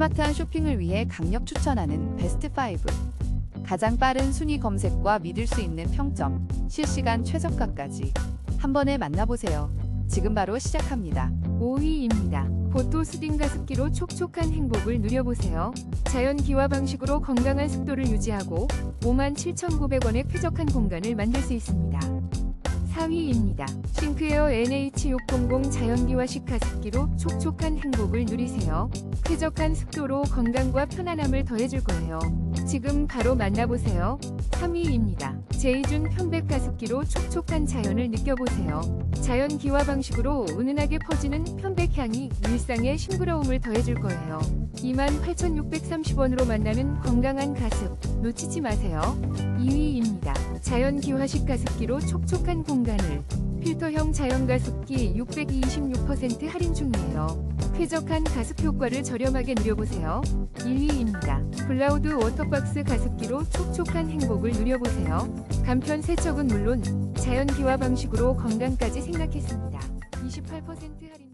스마트한 쇼핑을 위해 강력 추천하는 베스트 5. 가장 빠른 순위 검색과 믿을 수 있는 평점, 실시간 최저가까지 한 번에 만나보세요. 지금 바로 시작합니다. 5위입니다. 보토 스딘 가습기로 촉촉한 행복을 누려보세요. 자연 기화 방식으로 건강한 습도를 유지하고 57,900원의 쾌적한 공간을 만들 수 있습니다. 4위입니다. 싱크에어 NH600 자연기화식 가습기로 촉촉한 행복을 누리세요. 쾌적한 습도로 건강과 편안함을 더해줄 거예요. 지금 바로 만나보세요. 3위입니다. 제이준 편백 가습기로 촉촉한 자연을 느껴보세요. 자연 기화 방식으로 은은하게 퍼지는 편백 향이 일상의 싱그러움을 더해줄 거예요. 28,630원으로 만나는 건강한 가습 놓치지 마세요. 2위입니다. 자연 기화식 가습기로 촉촉한 공간을 필터형 자연 가습기 626% 할인 중이에요. 쾌적한 가습 효과를 저렴하게 누려보세요. 1위입니다. 블라우드 워터박스 가습기로 촉촉한 행복을 누려보세요. 간편 세척은 물론 자연 기화 방식으로 건강까지 생각했습니다. 28% 할인